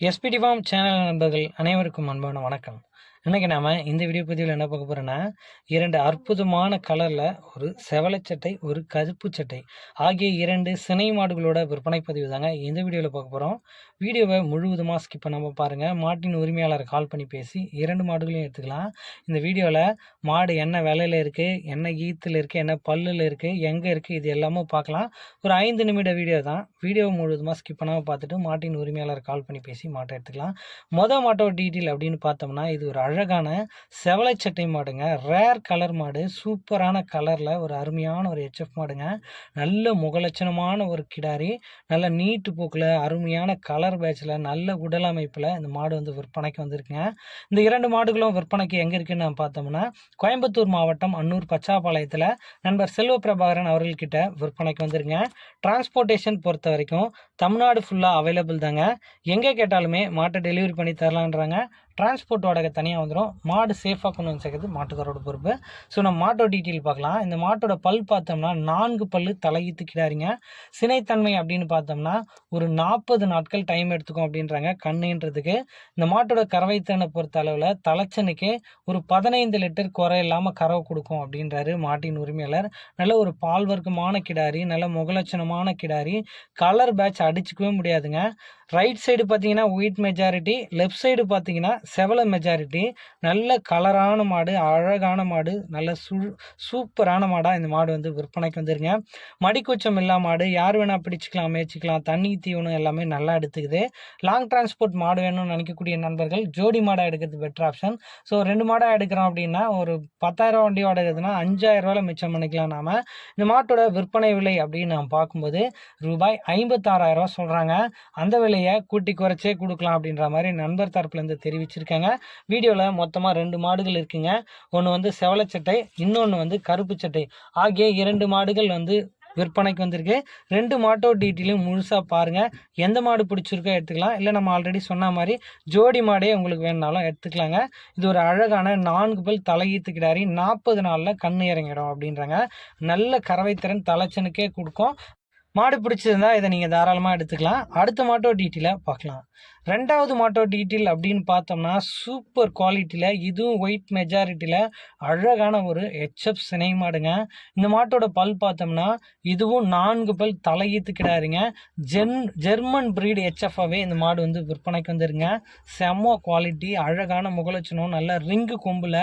எஸ்பிடிவாம் channel நண்பர்கள் அனைவருக்கும் அன்பான வணக்கம். இன்றைக்கி நாம் இந்த வீடியோ பதிவில் என்ன பார்க்க போகிறோன்னா இரண்டு அற்புதமான கலரில் ஒரு செவலைச்சட்டை ஒரு கருப்பு சட்டை ஆகிய இரண்டு சினை மாடுகளோட விற்பனை பதிவு தாங்க இந்த வீடியோவில் பார்க்க போகிறோம் வீடியோவை முழுவதுமாக ஸ்கிப் பண்ணாமல் பாருங்கள் மாட்டின் உரிமையாளரை கால் பண்ணி பேசி இரண்டு மாடுகளையும் எடுத்துக்கலாம். இந்த வீடியோவில் மாடு என்ன விலையில் இருக்குது என்ன ஈத்தில் இருக்குது என்ன பல்லில் இருக்குது எங்கே இருக்குது இது எல்லாமும் பார்க்கலாம். ஒரு ஐந்து நிமிட வீடியோ தான். வீடியோ முழுவதுமாக ஸ்கிப் பண்ணாமல் பார்த்துட்டு மாட்டின் உரிமையாளர் கால் பண்ணி பேசி மாட்டை எடுத்துக்கலாம். மொதல் மாட்டோட டீட்டெயில் அப்படின்னு பார்த்தோம்னா இது ஒரு அழகான செவலை சட்டை மாடுங்க. ரேர் கலர் மாடு. சூப்பரான கலரில் ஒரு அருமையான ஒரு ஹெச்எஃப் மாடுங்க. நல்ல முகலட்சணமான ஒரு கிடாரி. நல்ல நீட்டு போக்கில் அருமையான கலர் பேட்சில் நல்ல உடல் அமைப்பில் இந்த மாடு வந்து விற்பனைக்கு வந்திருக்குங்க. இந்த இரண்டு மாடுகளும் விற்பனைக்கு எங்கே இருக்குன்னு நான் பார்த்தோம்னா கோயம்புத்தூர் மாவட்டம் அன்னூர் பச்சாப்பாளையத்தில் நண்பர் செல்வ பிரபாகரன் அவர்கள்கிட்ட விற்பனைக்கு வந்துருங்க டிரான்ஸ்போர்ட்டேஷன் பொறுத்த வரைக்கும் தமிழ்நாடு ஃபுல்லாக அவைலபிள் தாங்க. எங்கே கேட்டாலுமே மாட்டை டெலிவரி பண்ணி தரலான்றாங்க. டிரான்ஸ்போர்ட் வாடகை தனியாக வந்துடும் மாடு சேஃபாக கொண்டு வந்து சேர்க்கறது மாட்டுக்காரோட பொறுப்பு. ஸோ நம்ம மாட்டோட டீட்டெயில் பார்க்கலாம். இந்த மாட்டோட பல் பார்த்தோம்னா நான்கு பல் தலையீத்து கிடாரிங்க சினைத்தன்மை அப்படின்னு பார்த்தோம்னா ஒரு நாற்பது நாட்கள் டைம் எடுத்துக்கும் அப்படின்றாங்க கண்ணுன்றதுக்கு. இந்த மாட்டோட கறவைத்திறனை பொறுத்த அளவில் தலைச்சனுக்கு ஒரு பதினைந்து லிட்டர் குறை இல்லாமல் கறவை கொடுக்கும் அப்படின்றாரு மாட்டின் உரிமையாளர். நல்ல ஒரு பால் வர்க்கமான கிடாரி நல்ல முகலட்சணமான கிடாரி. கலர் பேட்ச் அடிச்சுக்கவே முடியாதுங்க. ரைட் சைடு பார்த்தீங்கன்னா ஒயிட் மெஜாரிட்டி லெஃப்ட் சைடு பார்த்தீங்கன்னா செவல மெஜாரிட்டி நல்ல கலரான மாடு அழகான மாடு நல்ல சு சூப்பரான மாடாக இந்த மாடு வந்து விற்பனைக்கு வந்துருங்க. மடிக்கூச்சம் இல்லா மாடு யார் வேணால் பிடிச்சிக்கலாம் மேய்ச்சிக்கலாம் தண்ணி தீவனம் எல்லாமே நல்லா எடுத்துக்குது. லாங் டிரான்ஸ்போர்ட் மாடு வேணும்னு நினைக்கக்கூடிய நண்பர்கள் ஜோடி மாடாக எடுக்கிறது பெட்டர் ஆப்ஷன் ஸோ ரெண்டு மாடாக எடுக்கிறோம் அப்படின்னா ஒரு பத்தாயிரம் வண்டி எடுக்கிறதுனா அஞ்சாயிரரூவாவில் மிச்சம் பண்ணிக்கலாம் நாம். இந்த மாட்டோட விற்பனை விலை அப்படின்னு நாம் பார்க்கும்போது ரூபாய் ஐம்பத்தாறாயிரம் சொல்கிறாங்க அந்த விலை விலையை கூட்டி குறைச்சே கொடுக்கலாம் அப்படின்ற மாதிரி நண்பர் தரப்புலேருந்து தெரிவிச்சிருக்காங்க. வீடியோவில் மொத்தமாக ரெண்டு மாடுகள் இருக்குங்க. ஒன்று வந்து செவலச்சட்டை இன்னொன்று வந்து கருப்பு சட்டை. ஆகிய இரண்டு மாடுகள் வந்து விற்பனைக்கு வந்திருக்கு. ரெண்டு மாட்டோ டீட்டெயிலும் முழுசாக பாருங்கள் எந்த மாடு பிடிச்சிருக்கோ எடுத்துக்கலாம். இல்லை நம்ம ஆல்ரெடி சொன்ன மாதிரி ஜோடி மாடே உங்களுக்கு வேணுனாலும் எடுத்துக்கலாங்க. இது ஒரு அழகான நான்கு பல் தலையீத்து கிடாரி நாற்பது நாளில் கண்ணு இறங்கிடும் அப்படின்றாங்க. நல்ல கறவைத்திறன் தலைச்சனுக்கே கொடுக்கும். மாடு பிடிச்சிருந்தா இதை நீங்கள் தாராளமாக எடுத்துக்கலாம். அடுத்த மாட்டோ டீட்டெயிலாக பார்க்கலாம். ரெண்டாவது மாட்டோ டீட்டெயில் அப்படின்னு பார்த்தோம்னா சூப்பர் குவாலிட்டியில் இதுவும் ஒயிட் மெஜாரிட்டியில் அழகான ஒரு ஹெச்எஃப் சினை மாடுங்க இந்த மாட்டோட பல் பார்த்தோம்னா இதுவும் நான்கு பல் தலையீத்து கிடாருங்க ஜென் ஜெர்மன் ப்ரீடு ஹெச்எஃபாகவே இந்த மாடு வந்து விற்பனைக்கு வந்துருங்க. செம்ம குவாலிட்டி அழகான முகலட்சணம் நல்ல ரிங்கு கொம்பில்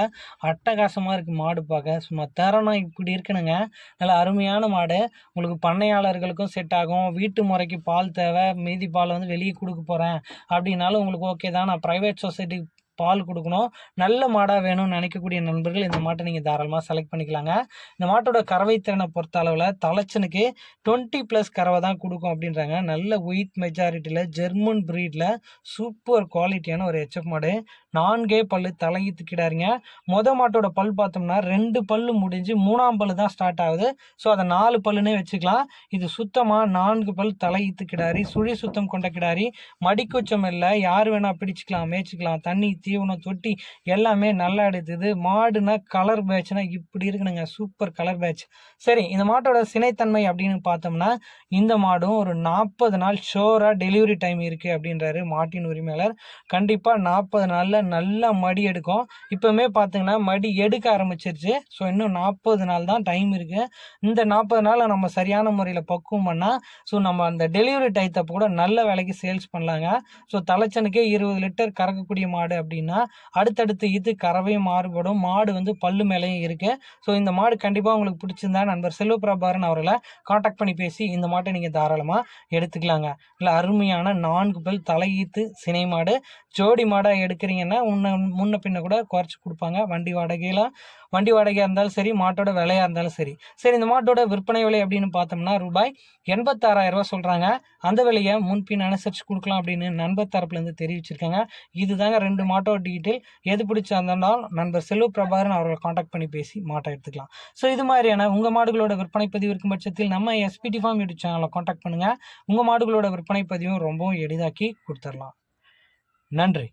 அட்டகாசமாக இருக்குது மாடு பார்க்க. சும்மா தரணும் இப்படி இருக்கணுங்க. நல்ல அருமையான மாடு. உங்களுக்கு பண்ணையாளர்களுக்கும் செட் ஆகும். வீட்டு முறைக்கு பால் தேவை. மீதி பால் வந்து வெளியே கொடுக்க போகிறேன் அப்படின்னாலும் உங்களுக்கு ஓகே தான். நான் ப்ரைவேட் சொசைட்டி பால் கொடுக்கணும். நல்ல மாடாக வேணும்னு நினைக்கக்கூடிய நண்பர்கள் இந்த மாட்டை நீங்கள் தாராளமாக செலக்ட் பண்ணிக்கலாங்க. இந்த மாட்டோட கறவை திறனை பொறுத்த அளவில் தலைச்சனுக்கு டுவெண்ட்டி ப்ளஸ் கறவை தான் கொடுக்கும் அப்படின்றாங்க. நல்ல ஒயிட் மெஜாரிட்டியில் ஜெர்மன் ப்ரீடில் சூப்பர் குவாலிட்டியான ஒரு ஹெச்எஃப் மாடு. நான்கே பல்லு தலையீத்து கிடாருங்க மொத மாட்டோட பல் பார்த்தோம்னா ரெண்டு பல்லு முடிஞ்சு மூணாம் பல்லு தான் ஸ்டார்ட் ஆகுது. ஸோ அதை நாலு பல்லுனே வச்சுக்கலாம். இது சுத்தமாக நான்கு பல் தலையீத்து கிடாரி சுழி சுத்தம் கொண்ட கிடாரி மடிக்குச்சம் இல்லை யார் வேணால் பிடிச்சிக்கலாம் மேய்ச்சிக்கலாம் தண்ணி தீவனம் தொட்டி எல்லாமே நல்லா எடுத்துது. மாடுனா கலர் பேட்ச்னா இப்படி இருக்குனுங்க. சூப்பர் கலர் பேட்ச் சரி இந்த மாட்டோட சினைத்தன்மை அப்படின்னு பார்த்தோம்னா இந்த மாடும் ஒரு நாற்பது நாள் ஷோராக டெலிவரி டைம் இருக்குது அப்படின்றாரு மாட்டின் உரிமையாளர். கண்டிப்பாக நாற்பது நாளில் நல்லா மடி எடுக்கும். இப்போவுமே பார்த்தீங்கன்னா மடி எடுக்க ஆரம்பிச்சிருச்சு. ஸோ இன்னும் நாற்பது நாள் தான் டைம் இருக்குது இந்த நாற்பது நாளில் நம்ம சரியான முறையில் பக்குவம் பண்ணால் ஸோ நம்ம அந்த டெலிவரி டைத்தை கூட நல்ல விலைக்கு சேல்ஸ் பண்ணலாங்க. ஸோ தலைச்சனுக்கே இருபது லிட்டர் கறக்கக்கூடிய மாடு அப்படின்னு அடுத்தடுத்து இது கறவையும் மாறுபடும். மாடு வந்து பல்லு மேலேயும் இருக்குது ஸோ இந்த மாடு கண்டிப்பாக உங்களுக்கு பிடிச்சிருந்தா நண்பர் செல்வபிரபாரன் அவர்களை காண்டாக்ட் பண்ணி பேசி இந்த மாட்டை நீங்கள் தாராளமாக எடுத்துக்கலாங்க. இல்லை அருமையான நான்கு பல் தலையீத்து சினை மாடு. ஜோடி மாடாக எடுக்கிறீங்கன்னா முன்ன முன்ன பின்ன கூட குறைச்சி கொடுப்பாங்க. வண்டி வாடகையெல்லாம் வண்டி வாடகையாக இருந்தாலும் சரி மாட்டோட விலையாக இருந்தாலும் சரி. சரி இந்த மாட்டோட விற்பனை விலை அப்படின்னு பார்த்தோம்னா ரூபாய் எண்பத்தாறாயிரம் ரூபா சொல்கிறாங்க அந்த விலையை முன்பின் அனுசரித்து கொடுக்கலாம் அப்படின்னு நண்பர் தரப்புலேருந்து தெரிவிச்சிருக்காங்க. இதுதாங்க ரெண்டு மாட்டோட டீட்டெயில் எது பிடிச்சிருந்தாலும் நண்பர் செல்வ பிரபாகரன் அவர்களை காண்டாக்ட் பண்ணி பேசி மாட்டை எடுத்துக்கலாம். ஸோ இது மாதிரியான உங்கள் மாடுகளோட விற்பனை பதிவு இருக்கும் பட்சத்தில் நம்ம S P T farm YouTube சேனலை காண்டாக்ட் பண்ணுங்கள் உங்கள் மாடுகளோட விற்பனை பதிவும் ரொம்பவும் எளிதாக்கி கொடுத்துடலாம். நன்றி.